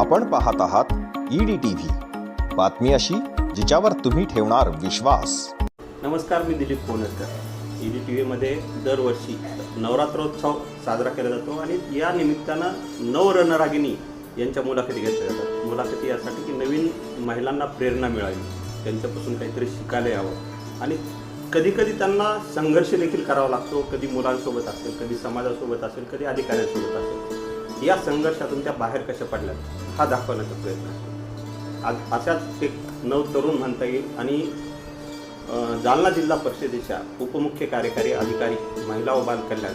आपण पाहत आहात ईडी टीव्ही. बातमी अशी जिच्यावर तुम्ही ठेवणार विश्वास. नमस्कार मी दिलीप कोणसकर ईडी टी व्हीमध्ये दरवर्षी नवरात्रोत्सव साजरा केला जातो आणि या निमित्तानं नवरणरागिनी यांच्या मुलाखती घेतल्या जातात. मुलाखती यासाठी की नवीन महिलांना प्रेरणा मिळावी त्यांच्यापासून काहीतरी शिकायला यावं. आणि कधी कधी त्यांना संघर्ष देखील करावा लागतो. कधी मुलांसोबत असेल कधी समाजासोबत असेल कधी अधिकाऱ्यांसोबत असेल. या संघर्षातून त्या बाहेर कशा पडल्यात? हा दाखवण्याचा प्रयत्न आहे आज अशाच एक नव तरुण म्हणता येईल आणि जालना जिल्हा परिषदेच्या उपमुख्य कार्यकारी अधिकारी महिला व बालकल्याण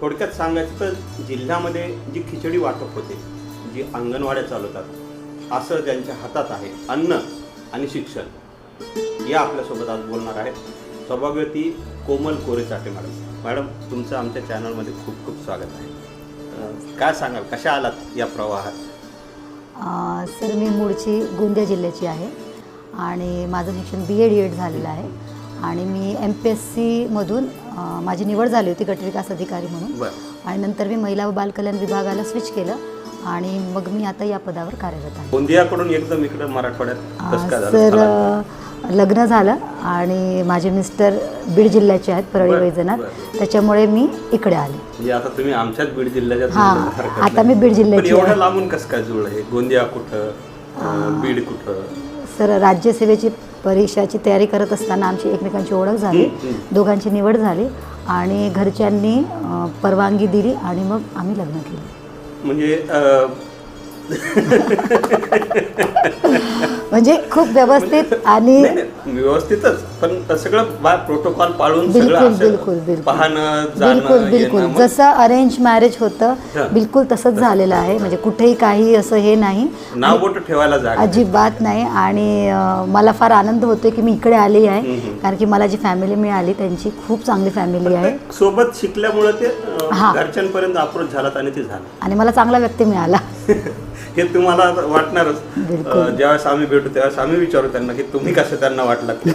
थोडक्यात सांगायचं तर जिल्ह्यामध्ये जी खिचडी वाटप होते जी अंगणवाड्या चालवतात असं ज्यांच्या हातात आहे अन्न आणि शिक्षण या आपल्यासोबत आज बोलणार आहेत सौभाग्यवती कोमल कोरेचाटे मॅडम. मॅडम तुमचं आमच्या चॅनलमध्ये खूप खूप स्वागत आहे. काय सांगाल कशा आलात या प्रवाहात? सर मी मूळची गोंदिया जिल्ह्याची आहे. आणि माझं शिक्षण बी एड एड झालेलं आहे. आणि मी एम पी एस सीमधून माझी निवड झाली होती गटविकास अधिकारी म्हणून. आणि नंतर मी महिला व बालकल्याण विभागाला स्विच केलं. आणि मग मी आता या पदावर कार्यरत आहे. गोंदियाकडून एकदम इकडं मराठवाड्यात सर लग्न झालं आणि माझे मिस्टर बीड जिल्ह्याचे आहेत परळी वैजनाथ. त्याच्यामुळे मी इकडे आले म्हणजे आता तुम्ही आमच्याच बीड जिल्ह्याच्या हां, आता. मी बीड जिल्ह्याची एवढं आहे. लांबून कसं काय जुळलं हे गोंदिया कुठं अं, बीड कुठं सर राज्यसेवेची परीक्षाची तयारी करत असताना आमची एकमेकांची ओळख झाली. दोघांची निवड झाली आणि घरच्यांनी अ, परवानगी दिली आणि मग आम्ही लग्न केलं म्हणजे अं, म्हणजे खूप व्यवस्थित आणि नाही, नाही, व्यवस्थितच पण सगळं प्रोटोकॉल पाळून बिलकुल बिलकुल बिलकुल. बिलकुल जसं अरेंज मॅरेज होतं. बिलकुल तसंच झालेलं आहे. म्हणजे कुठेही काही असं हे नाही. नाव बोट ठेवायला. अजिबात नाही. आणि मला फार आनंद होतोय की मी इकडे आली आहे. कारण की मला जी फॅमिली मिळाली त्यांची खूप चांगली फॅमिली आहे. सोबत शिकल्यामुळे ते हां. घरच्यांपर्यंत अप्रोच झालात आणि ते झालं. आणि मला चांगला व्यक्ती मिळाला. हे तुम्हाला वाटणारच. ज्यावेळेस आम्ही भेटू त्यावेळेस आम्ही विचारू त्यांना की तुम्ही कसं त्यांना वाटलात.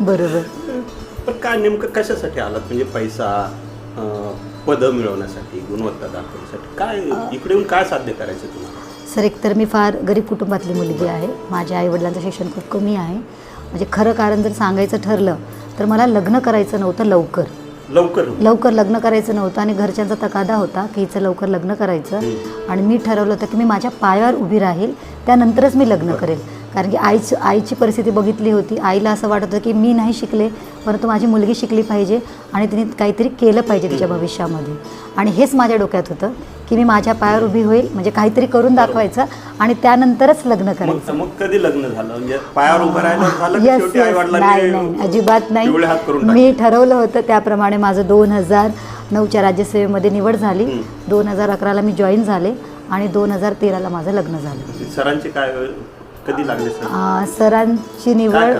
बरोबर. पण काय नेमकं कशासाठी आलात? म्हणजे पैसा पदं मिळवण्यासाठी गुणवत्ता दाखवण्यासाठी काय इकडे येऊन काय साध्य करायचं तुम्हाला? सर एकतर मी फार गरीब कुटुंबातली मुलगी आहे. माझ्या आईवडिलांचं शिक्षण खूप कमी आहे. म्हणजे खरं कारण जर सांगायचं ठरलं तर मला लग्न करायचं नव्हतं लवकर. लवकर लवकर लग्न करायचं नव्हतं आणि घरच्यांचा तकादा होता की हिचं लवकर लग्न करायचं. आणि मी ठरवलं होतं की मी माझ्या पायावर उभी राहील त्यानंतरच मी लग्न करेल. कारण की आईची आईची परिस्थिती बघितली होती. आईला असं वाटत होतं की मी नाही शिकले परंतु माझी मुलगी शिकली पाहिजे आणि तिने काहीतरी केलं पाहिजे तिच्या भविष्यामध्ये. आणि हेच माझ्या डोक्यात होतं. की मी माझ्या पायावर उभी होईल म्हणजे काहीतरी करून दाखवायचं आणि त्यानंतरच लग्न करायचं मग कधी लग्न झालं म्हणजे पायावर उभं राहिलं yes. आई नाही नाही अजिबात नाही मी ठरवलं होतं त्याप्रमाणे माझं दोन हजार नऊच्या राज्यसेवेमध्ये निवड झाली. दोन हजार अकराला मी जॉईन झाले आणि दोन हजार तेराला माझं लग्न झालं. सरांचे काय कधी लागले सर? सरांची निवड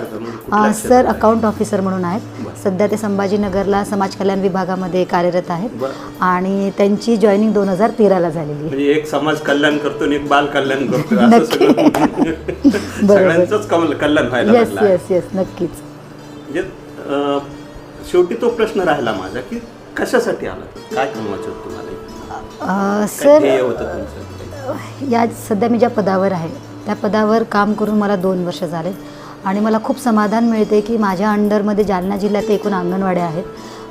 म्हणजे सर? अकाउंट ऑफिसर म्हणून आहेत. सध्या ते संभाजीनगरला समाज कल्याण विभागामध्ये कार्यरत आहेत. आणि त्यांची जॉईनिंग दोन हजार तेराला झालेली आहे. म्हणजे एक समाज कल्याण करतो आणि एक बाल कल्याण करतो सगळ्यांचंच कल्याण व्हायला येस. येस येस नक्कीच. म्हणजे शेवटी तो प्रश्न राहिला माझा की कशासाठी आला काय तुम्हाला? सर या सध्या मी ज्या पदावर आहे त्या पदावर काम करून मला दोन वर्ष झाले. आणि मला खूप समाधान मिळते की माझ्या अंडरमध्ये जालना जिल्ह्यात एकूण अंगणवाड्या आहेत.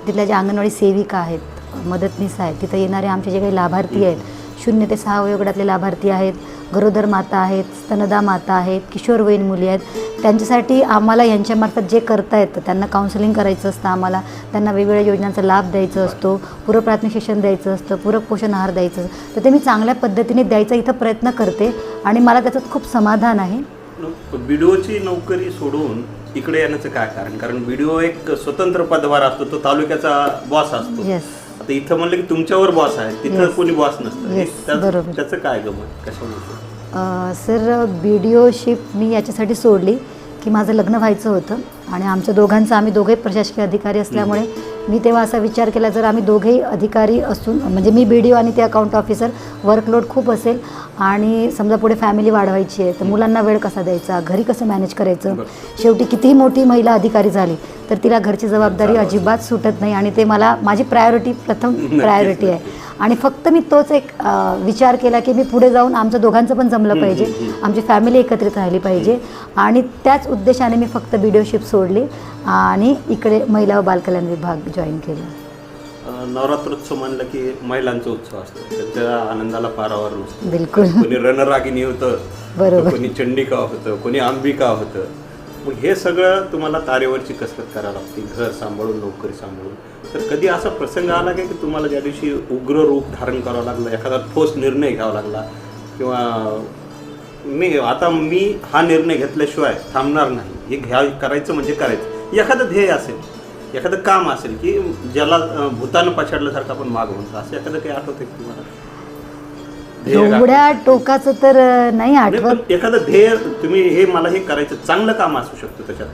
तिथल्या ज्या अंगणवाडी सेविका आहेत मदतनीस आहेत तिथं येणारे आमचे जे काही लाभार्थी आहेत शून्य ते सहा वयोगटातले लाभार्थी आहेत गरोदर माता आहेत स्तनदा माता आहेत किशोरवयीन मुली आहेत. त्यांच्यासाठी आम्हाला यांच्यामार्फत जे करता येतं त्यांना काउन्सिलिंग करायचं असतं आम्हाला. त्यांना वेगवेगळ्या योजनांचा लाभ द्यायचा असतो पूरक प्राथमिक शिक्षण द्यायचं असतं पूरक पोषण आहार द्यायचं असतं. तर ते मी चांगल्या पद्धतीने द्यायचा इथं प्रयत्न करते आणि मला त्याच्यात खूप समाधान आहे. बीडीओची नोकरी सोडून इकडे येण्याचं काय कारण? कारण बीडीओ एक स्वतंत्र पदभार असतो तो तालुक्याचा बॉस असतो. येस आता इथं म्हणलं की तुमच्यावर बॉस आहे तिथं Yes. कोणी बॉस नसतं Yes, त्याचं- बरोबर. त्याचं काय गमत कशामुळे अ, सर बी डी ओशिप मी याच्यासाठी सोडली की माझं लग्न व्हायचं होतं आणि आमच्या दोघांचं आम्ही दोघे प्रशासकीय अधिकारी असल्यामुळे मी तेव्हा असा विचार केला जर आम्ही दोघेही अधिकारी असून म्हणजे मी बी डी ओ आणि ते अकाउंट ऑफिसर वर्कलोड खूप असेल आणि समजा पुढे फॅमिली वाढवायची आहे तर मुलांना वेळ कसा द्यायचा घरी कसं मॅनेज करायचं. शेवटी कितीही मोठी महिला अधिकारी झाली तर तिला घरची जबाबदारी अजिबात सुटत नाही आणि ते मला माझी प्रायोरिटी प्रथम प्रायोरिटी आहे. आणि फक्त मी तोच एक विचार केला की मी पुढे जाऊन आमचं दोघांचं पण जमलं पाहिजे. आमची फॅमिली एकत्रित राहिली पाहिजे. आणि त्याच उद्देशाने मी फक्त व्हिडिओशिप सोडली आणि इकडे महिला व बालकल्याण विभाग जॉईन केला. नवरात्रोत्सव म्हणलं की महिलांचा उत्सव असतो. त्यांच्या आनंदाला पारावर नसतो. बिलकुल. कोणी रणरागिणी होतं बरोबर. कोणी चंडिका होतं कोणी अंबिका होतं. मग हे सगळं तुम्हाला तारेवरची कसरत करावी लागते घर सांभाळून नोकरी सांभाळून. तर कधी असा प्रसंग आला काय की तुम्हाला ज्या दिवशी उग्र रूप धारण करावं लागलं एखादा ठोस निर्णय घ्यावा लागला? किंवा मी आता मी हा निर्णय घेतल्याशिवाय थांबणार नाही. हे घ्या करायचं म्हणजे करायचं. एखादं ध्येय असेल एखादं काम असेल की ज्याला अं, भूतानं पछाडल्यासारखं आपण माग म्हणतो असं एखादं काही आठवतं तुम्हाला? एवढ्या टोकाचं तर नाही आठवत. एखादं ध्येय तुम्ही हे मला हे करायचं चांगलं काम असू शकतं त्याच्यात.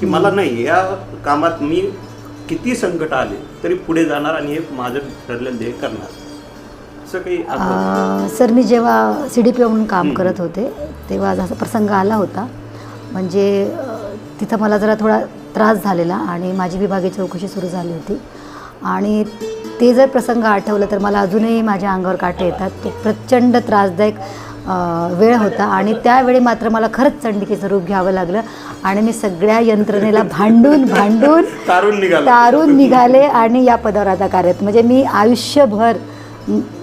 की मला नाही या कामात मी किती संकट आले तरी पुढे जाणार आणि हे माझं ठरलेलं ध्येय करणार. असं काही आठवतं? अ, सर मी जेव्हा सी डी पी म्हणून काम करत होते तेव्हा असा प्रसंग आला होता. म्हणजे अ, तिथं मला जरा थोडा त्रास झालेला आणि माझी विभागीय चौकशी सुरू झाली होती. आणि ते जर प्रसंग आठवलं तर मला अजूनही माझ्या अंगावर काटे येतात. तो प्रचंड त्रासदायक वेळ होता आणि त्यावेळी मात्र मला खरंच चंडिकेचं रूप घ्यावं लागलं आणि मी सगळ्या यंत्रणेला भांडून भांडून तारून निघाला. तारून निघाले आणि या पदावर आता कार्यरत. म्हणजे मी आयुष्यभर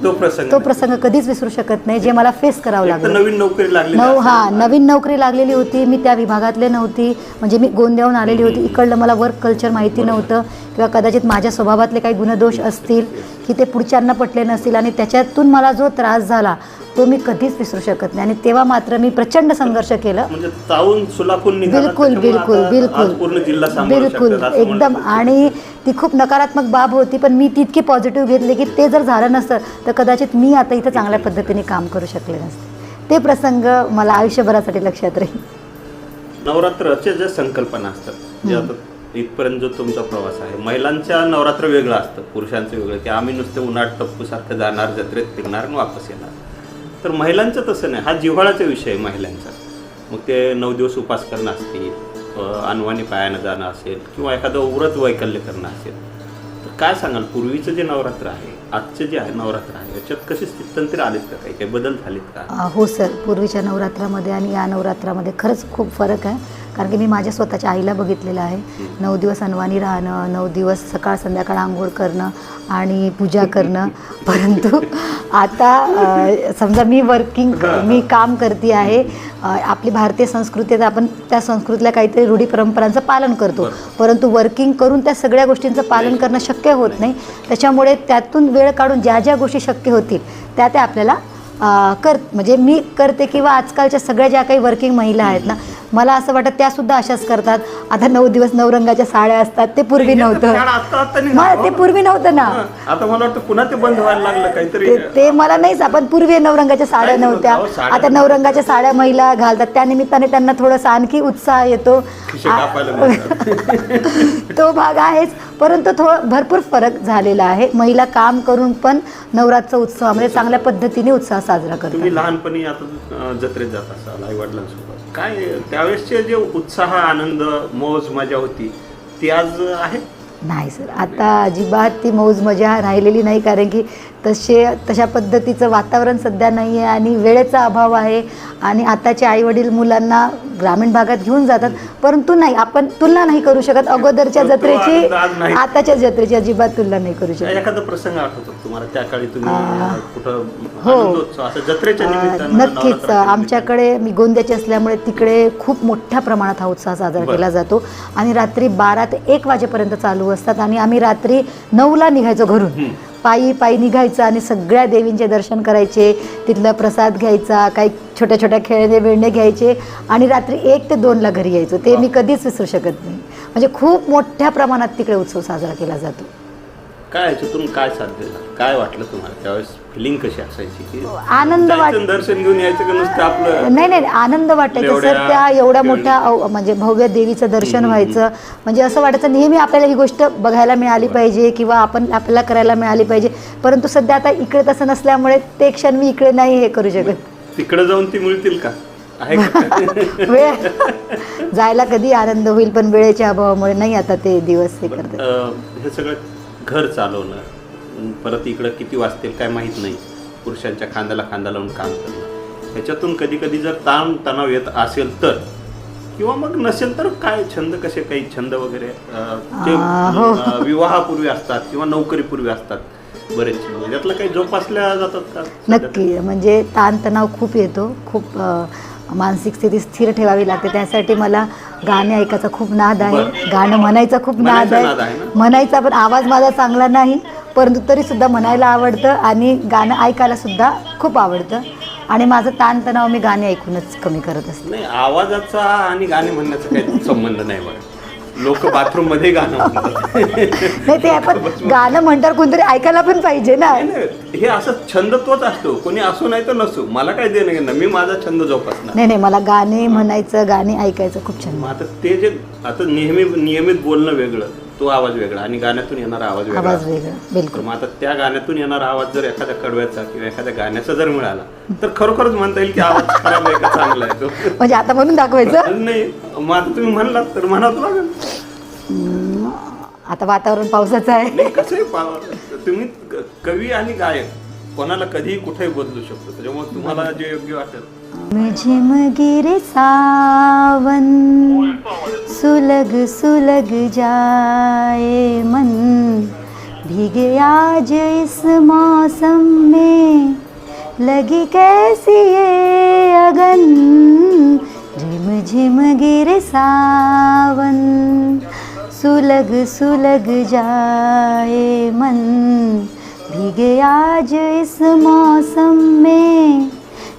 तो प्रसंग तो प्रसंग कधीच विसरू शकत नाही जे मला फेस करावं लागलं. नवीन नोकरी लागली नऊ हा नवीन नोकरी लागलेली होती मी त्या विभागातले नव्हती म्हणजे मी गोंदियाहून आलेली होती. इकडलं मला वर्क कल्चर माहिती नव्हतं किंवा कदाचित माझ्या स्वभावातले काही गुणदोष असतील की ते पुढच्यांना पटले नसतील आणि त्याच्यातून मला जो त्रास झाला तो मी कधीच विसरू शकत नाही. आणि तेव्हा मात्र मी प्रचंड संघर्ष केलं. म्हणजे तावून सुलाखून निघाला बिलकुल त्याच्यामुळे बिलकुल आता आज पूर्ण जिल्हा बिलकुल सांभाळू बिलकुल शकतात असं म्हणू एकदम. आणि ती खूप नकारात्मक बाब होती पण मी तितकी पॉझिटिव्ह घेतली की ते जर झालं नसतं तर कदाचित मी आता इथं चांगल्या पद्धतीने काम करू शकले नसते. ते प्रसंग मला आयुष्यभरासाठी लक्षात राहील. नवरात्रच्या ज्या संकल्पना असतात जे आता इथपर्यंत जो तुमचा प्रवास आहे महिलांच्या नवरात्र वेगळं असतं पुरुषांचं वेगळं की आम्ही नुसते उन्हाट टप्पूसारखं जाणार जत्रेत फिरणार आणि वापस येणार. तर महिलांचं तसं नाही. हा जिव्हाळाचा विषय आहे महिलांचा. मग ते नऊ दिवस उपास करणं असतील अनवाणी पायानं जाणं असेल किंवा एखादं व्रत वैकल्य करणं असेल तर काय सांगाल? पूर्वीचं जे नवरात्र आहे आजचं जे आहे नवरात्र आहे याच्यात कशी स्थित्यंतर आलेत का काही? काही बदल झालेत का? हो सर. पूर्वीच्या नवरात्रामध्ये आणि या नवरात्रामध्ये खरंच खूप फरक आहे. कारण की मी माझ्या स्वतःच्या आईला बघितलेलं आहे. नऊ दिवस अनवाणी राहणं नऊ दिवस सकाळ संध्याकाळ आंघोळ करणं आणि पूजा करणं. परंतु आता समजा मी वर्किंग मी काम करते आहे आपली भारतीय संस्कृती आहे तर आपण त्या संस्कृतीला काहीतरी रूढी परंपरांचं पालन करतो. परंतु वर्किंग करून त्या सगळ्या गोष्टींचं पालन करणं शक्य होत नाही. त्याच्यामुळे त्यातून वेळ काढून ज्या ज्या गोष्टी शक्य होतील त्या त्या आपल्याला कर म्हणजे मी करते किंवा आजकालच्या सगळ्या ज्या काही वर्किंग महिला आहेत ना मला असं वाटतं त्या सुद्धा अशाच करतात. आता नऊ दिवस नऊ रंगाच्या साड्या असतात ते पूर्वी नव्हतं. ते पूर्वी नव्हतं ना. आता मला वाटतं पुन्हा ते बंद व्हायला लागलं काहीतरी. ते मला नाहीच आपण पूर्वी नवरंगाच्या साड्या काहीच नव्हतं. नव्हत्या साड्या आता नवरंगाच्या साड्या महिला घालतात. त्या निमित्ताने त्यांना थोडासा आणखी उत्साह येतो. तो भाग आहेच. परंतु थोडं भरपूर फरक झालेला आहे. महिला काम करून पण नवरात्र उत्सवामध्ये चांगल्या पद्धतीने उत्साह साजरा करतात. तुम्ही लहानपणी आता जत्रेत जात असाल आई वडिलांसोबत काय त्यावेळेसचे जे उत्साह आनंद मौज मजा होती ती आज आहे? नाही सर. आता अजिबात ती मौज मजा राहिलेली नाही कारण की तसे तशा पद्धतीचं वातावरण सध्या नाही आहे आणि वेळेचा अभाव आहे आणि आताचे आईवडील मुलांना ग्रामीण भागात घेऊन जातात. परंतु नाही आपण तुलना नाही करू शकत. अगोदरच्या जत्रेची. आताच्या जत्रेची अजिबात तुलना नाही करू शकत. एखादा प्रसंग आठवतो तुम्हाला? त्या काळी तुम्ही हो. नक्कीच. आमच्याकडे मी गोंद्याची असल्यामुळे तिकडे खूप मोठ्या प्रमाणात हा उत्साह साजरा. केला जातो. आणि रात्री बारा ते एक वाजेपर्यंत चालू असतात आणि आम्ही रात्री नऊला निघायचो घरून. पायी पायी निघायचं आणि सगळ्या देवींचे दर्शन करायचे तिथला प्रसाद घ्यायचा काही छोट्या छोट्या खेळणे बिळणे घ्यायचे आणि रात्री एक ते दोनला घरी यायचो. ते मी कधीच विसरू शकत नाही. म्हणजे खूप मोठ्या प्रमाणात तिकडे उत्सव साजरा केला जातो. काय याच्यातून काय साध्य काय वाटलं तुम्हाला त्यावेळेस? कशी असायची की आनंद वाट जायचं, दर्शन घेऊन यायचं का नुसतं आपलं? नाही नाही आनंद वाटायचा. सर एवढ्या त्या एवढ्या मोठ्या अव- म्हणजे भव्य देवीचं दर्शन व्हायचं. म्हणजे असं वाटायचं नेहमी आपल्याला ही गोष्ट बघायला मिळाली पाहिजे किंवा आपण आपल्याला करायला मिळाली पाहिजे. परंतु सध्या आता इकडे तसं नसल्यामुळे ते क्षण मी इकडे नाही हे करू शकत. तिकडे जाऊन ती मिळतील का? आहे का? वेळ. जायला कधी आनंद होईल पण वेळेच्या अभावामुळे नाही आता ते दिवस हे करतात. अं, हे सगळं घर चालवणं परत इकडं किती वाजतील काय माहीत नाही. पुरुषांच्या खांद्याला खांदा लावून काम करणं. ह्याच्यातून कधी कधी जर ताण तणाव येत असेल तर किंवा मग नसेल तर काय छंद कसे काही छंद वगैरे ते हो. विवाहापूर्वी असतात किंवा नोकरीपूर्वी असतात बरेच छंद यातलं काही जोपासल्या जातात का? नक्की. म्हणजे ताणतणाव खूप येतो. खूप मानसिक स्थिती स्थिर ठेवावी लागते. त्यासाठी मला गाणे ऐकायचा खूप नाद आहे. गाणं म्हणायचा खूप नाद आहे? म्हणायचा पण आवाज माझा चांगला नाही. परंतु तरीसुद्धा म्हणायला आवडतं आणि गाणं ऐकायला सुद्धा खूप आवडतं. आणि माझं ताणतणाव मी गाणे ऐकूनच कमी करत असते. नाही आवाजाचा आणि गाणे म्हणण्याचा काही संबंध नाही बघा. लोक बाथरूममध्ये गाणं म्हणतात. नाही ते आपण गाणं म्हणल्यावर कोणतरी ऐकायला पण पाहिजे ना. हे असं छंद तोच असतो. कोणी असो नाही तर नसो. मला काय देणं घेणं मी माझा छंद जोपासणार. नाही नाही मला गाणे म्हणायचं गाणे ऐकायचं खूप छान मग आता ते जे आता नेहमी नियमित बोलणं वेगळं. तो आवाज वेगळा आणि गाण्यातून येणारा आवाज वेगळा. आवाज असतो. वेगळा बिलकुल. तर मग आता त्या गाण्यातून येणारा आवाज जर एखाद्या कडव्याचा किंवा एखाद्या गाण्याचा जर मिळाला तर खरोखरच म्हणता येईल की आवाज खराब आहे का चांगला आहे तो? म्हणजे आता म्हणून दाखवायचं? नाही मग आता तुम्ही म्हणलात तर म्हणावं लागेल. हम्म, आता वातावरण पावसाचं आहे. नाही कसं आहे पा- तुम्ही क- कवी आणि गायक कोणाला कधीही कुठेही बदलू शकतो. त्याच्यामुळे तुम्हाला जे योग्य वाटेल. झिम गिरे सावन सुलग सुलग जाए मन। भीग आज इस मौसम में लगी कैसी ये अगन। झिम झिम गिर सावन सुलग सुलग जाए मन। भीग आज इस मौसम में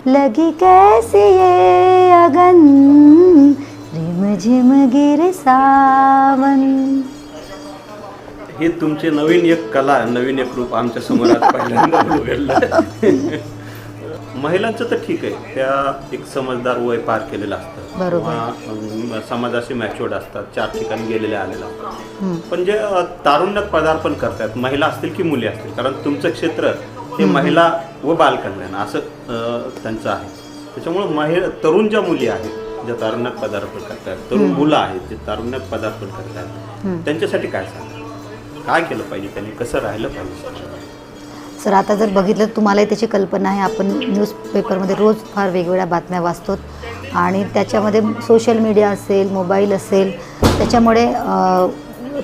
लगी कैसी ये अगन? रिम झिम गिरे सावन। हे तुमचे नवीन एक कला नवीन एक रूप आमच्यासमोर आज पहिल्यांदा उघडलं. महिलांचं तर ठीक आहे. त्या एक समजदार वय पार केलेलं असतं. किंवा, समाजाशी मॅच्युअर्ड असतात. चार ठिकाणी गेलेले आलेले असतात. पण जे तारुण्यात पदार्पण करतात महिला असतील की मुली असतील कारण तुमचं क्षेत्र हे महिला व बालकल्याण असं त्यांचं आहे. त्याच्यामुळे महिला तरुण ज्या मुली आहेत ज्या तारुण्यात पदार्पण करतात तरुण मुलं आहेत जे तारुण्यात पदार्पण करतात त्यांच्यासाठी काय सांगा काय केलं पाहिजे त्यांनी? कसं राहिलं पाहिजे सर आता जर बघितलं तुम्हालाही त्याची कल्पना आहे. आपण न्यूजपेपरमध्ये रोज फार वेगवेगळ्या बातम्या वाचतो. आणि त्याच्यामध्ये सोशल मीडिया असेल मोबाईल असेल त्याच्यामुळे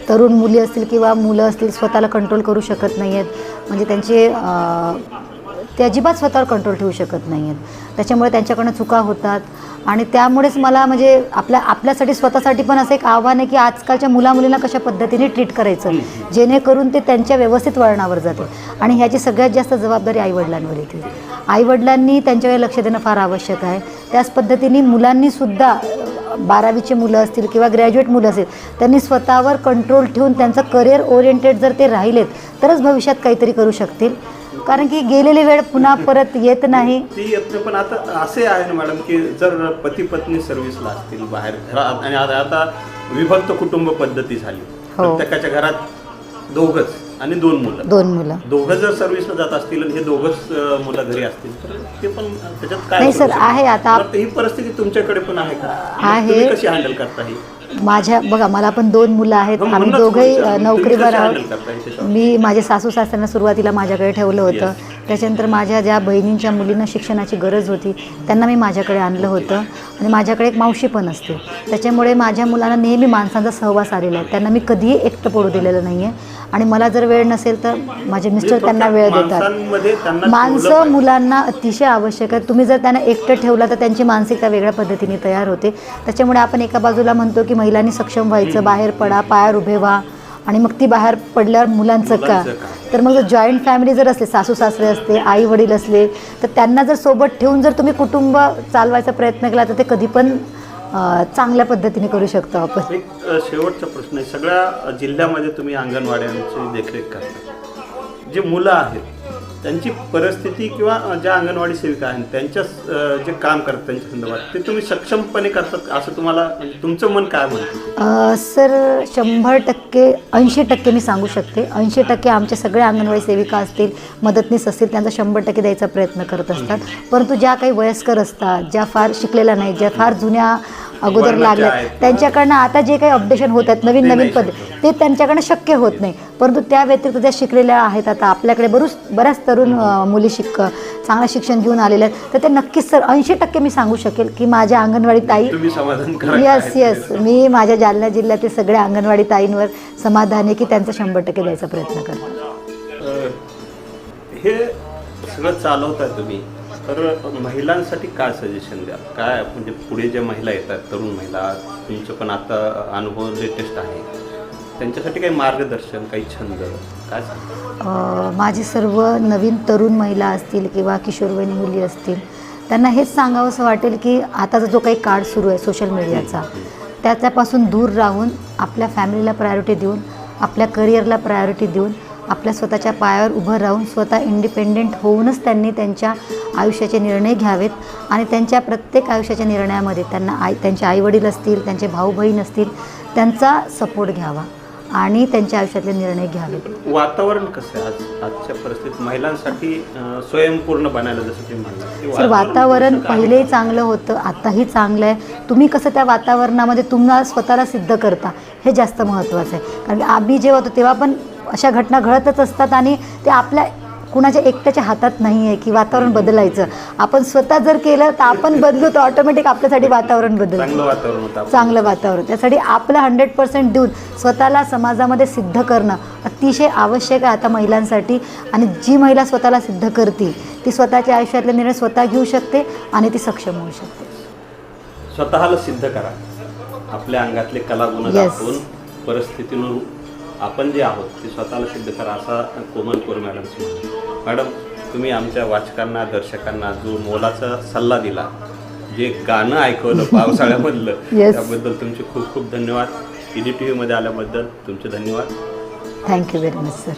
तरुण मुली असतील किंवा मुलं असतील स्वतःला कंट्रोल करू शकत नाही आहेत म्हणजे त्यांचे ते अजिबात स्वतःवर कंट्रोल ठेवू शकत नाही आहेत त्याच्यामुळे त्यांच्याकडनं चुका होतात. आणि त्यामुळेच मला म्हणजे आपल्या आपल्यासाठी स्वतःसाठी पण असं एक आव्हान आहे की आजकालच्या मुलामुलींना कशा पद्धतीने ट्रीट करायचं. जेणेकरून ते त्यांच्या व्यवस्थित वळणावर जाते आणि ह्याची सगळ्यात जास्त जबाबदारी आईवडिलांवर येते. आईवडिलांनी त्यांच्याकडे लक्ष देणं फार आवश्यक आहे. त्याच पद्धतीने मुलांनीसुद्धा बारावीचे मुलं असतील किंवा ग्रॅज्युएट मुलं असतील त्यांनी स्वतःवर कंट्रोल ठेवून त्यांचं करिअर ओरिएंटेड जर ते राहिलेत तरच भविष्यात काहीतरी करू शकतील. कारण की गेलेली वेळ पुन्हा परत येत नाही. ती येत नाही पण आता असे आहे ना मॅडम की जर पती पत्नी सर्व्हिसला असतील बाहेर घरात आणि आता आता विभक्त कुटुंब पद्धती झाली. हो. प्रत्येकाच्या घरात दोघच. आणि दोन मुलं. दोन मुलं. दोघं जर सर्व्हिसला जात असतील आणि हे दोघच अं, मुलं घरी असतील तर ते पण त्याच्यात काय नाही करू सर? आहे आता. तर ही परिस्थिती तुमच्याकडे पण आहे का? आहे. तुम्ही कशी हँडल करता ही? माझ्या बघा मला पण दोन मुलं आहेत. हो, आम्ही म्हणूनच दोघंही तुमच्या- अ, तुम्ही नोकरीवर आहोत. handle करता हे त्याच्यावर? मी माझे सासू सासऱ्यांना सुरुवातीला माझ्याकडे ठेवलं होतं. त्याच्यानंतर माझ्या ज्या बहिणींच्या मुलींना शिक्षणाची गरज होती त्यांना मी माझ्याकडे आणलं होतं. आणि माझ्याकडे एक मावशी पण असते. त्याच्यामुळे माझ्या मुलांना नेहमी माणसांचा सहवास आलेला आहे. त्यांना मी कधीही एकटं पडू दिलेलं नाही आहे आणि मला जर वेळ नसेल तर माझे मिस्टर त्यांना वेळ देतात. माणसं. मुलांना अतिशय आवश्यक आहे तुम्ही जर त्यांना एकटं ठेवलं तर त्यांची मानसिकता वेगळ्या पद्धतीने तयार होते. त्याच्यामुळे आपण एका बाजूला म्हणतो की महिलांनी सक्षम व्हायचं बाहेर पडा पायावर उभे व्हा आणि मग ती बाहेर पडल्यावर मुलांचं का? तर मग जर जॉईंट फॅमिली जर असले सासू सासरे असते आई वडील असले तर त्यांना जर सोबत ठेवून जर तुम्ही कुटुंब चालवायचा प्रयत्न केला तर ते कधी पण चांगल्या पद्धतीने करू शकतो आपण. एक अ, शेवटचा प्रश्न आहे. सगळ्या जिल्ह्यामध्ये तुम्ही अंगणवाड्यांची देखरेख करता. जे मुलं आहेत त्यांची परिस्थिती किंवा ज्या अंगणवाडी सेविका आहेत त्यांच्या जे काम करतात त्यांच्या संदर्भात ते तुम्ही सक्षमपणे करतात असं तुम्हाला म्हणजे तुमचं मन काय म्हणतं? सर शंभर टक्के ऐंशी टक्के मी सांगू शकते. ऐंशी टक्के आमच्या सगळ्या अंगणवाडी सेविका असतील मदतनीस असतील त्यांचा शंभर टक्के द्यायचा प्रयत्न करत असतात. परंतु ज्या काही वयस्कर असतात ज्या फार शिकलेल्या नाहीत ज्या फार जुन्या अगोदर लागल्या आहेत. त्यांच्याकडनं आता जे काही अपडेशन होत आहेत नवीन नवीन पद्धत शक्य. ते त्यांच्याकडनं शक्य होत नाही. परंतु त्या व्यतिरिक्त ज्या शिकलेल्या आहेत आता आपल्याकडे बरूच बऱ्याच तरुण मुली शिक चांगलं शिक्षण घेऊन आलेल्या आहेत. तर ते नक्कीच सर ऐंशी टक्के मी सांगू शकेल की माझ्या अंगणवाडी ताई यस यस मी माझ्या जालना जिल्ह्यातील सगळ्या अंगणवाडी ताईंवर समाधान आहे की त्यांचा शंभर टक्के द्यायचा प्रयत्न करतो हे सगळं चालवताय तुम्ही. तर महिलांसाठी काय सजेशन द्या? काय म्हणजे पुढे ज्या महिला येतात तरुण महिला तुमचं पण आता अनुभव लेटेस्ट आहे. त्यांच्यासाठी काही मार्गदर्शन काही छंद काय माझी सर्व नवीन तरुण महिला असतील किंवा किशोरवयीन मुली असतील त्यांना हेच सांगावंसं वाटेल की आताचा जो काही काळ सुरू आहे सोशल मीडियाचा त्याच्यापासून दूर राहून आपल्या फॅमिलीला प्रायोरिटी देऊन आपल्या करिअरला प्रायोरिटी देऊन आपल्या स्वतःच्या पायावर उभं राहून स्वतः इंडिपेंडेंट होऊनच त्यांनी त्यांच्या आयुष्याचे निर्णय घ्यावेत आणि त्यांच्या प्रत्येक आयुष्याच्या निर्णयामध्ये त्यांना आई त्यांचे आईवडील असतील त्यांचे भाऊ बहीण असतील त्यांचा सपोर्ट घ्यावा आणि त्यांच्या आयुष्यातले निर्णय घ्यावेत. वातावरण कसं आहे आज? आजच्या परिस्थितीत महिलांसाठी स्वयंपूर्ण बनायला जसं तुम्ही म्हणला सर वातावरण? पहिलेही चांगलं होतं आताही चांगलं आहे. तुम्ही कसं त्या वातावरणामध्ये तुम्हाला स्वतःला सिद्ध करता? हे जास्त महत्त्वाचं आहे. कारण की आम्ही जेव्हा होतो तेव्हा पण अशा घटना घडतच असतात आणि ते आपल्या कुणाच्या एकट्याच्या हातात नाही आहे की वातावरण बदलायचं. आपण स्वतः जर केलं तर आपण बदलू तर ऑटोमॅटिक आपल्यासाठी वातावरण बदलतं. चांगलं वातावरण होतं आपलं. चांगलं वातावरण. त्यासाठी आपलं हंड्रेड पर्सेंट देऊन स्वतःला समाजामध्ये सिद्ध करणं अतिशय आवश्यक आहे आता महिलांसाठी. आणि जी महिला स्वतःला सिद्ध करते ती स्वतःच्या आयुष्यातले निर्णय स्वतः घेऊ शकते आणि ती सक्षम होऊ शकते. स्वतःला सिद्ध करा. आपल्या अंगातले कलागुण. दाखवून परिस्थितीनुरूप आपण जे आहोत ते स्वतःला सिद्ध करा असा कोमल कोर आहे. मॅडम तुम्ही आमच्या वाचकांना दर्शकांना जो मोलाचा सल्ला दिला जे गाणं ऐकवलं पावसाळ्यामधलं. त्याबद्दल तुमचे खूप खूप धन्यवाद ई डी टी व्हीमध्ये आल्याबद्दल तुमचे धन्यवाद थँक्यू व्हेरी मच सर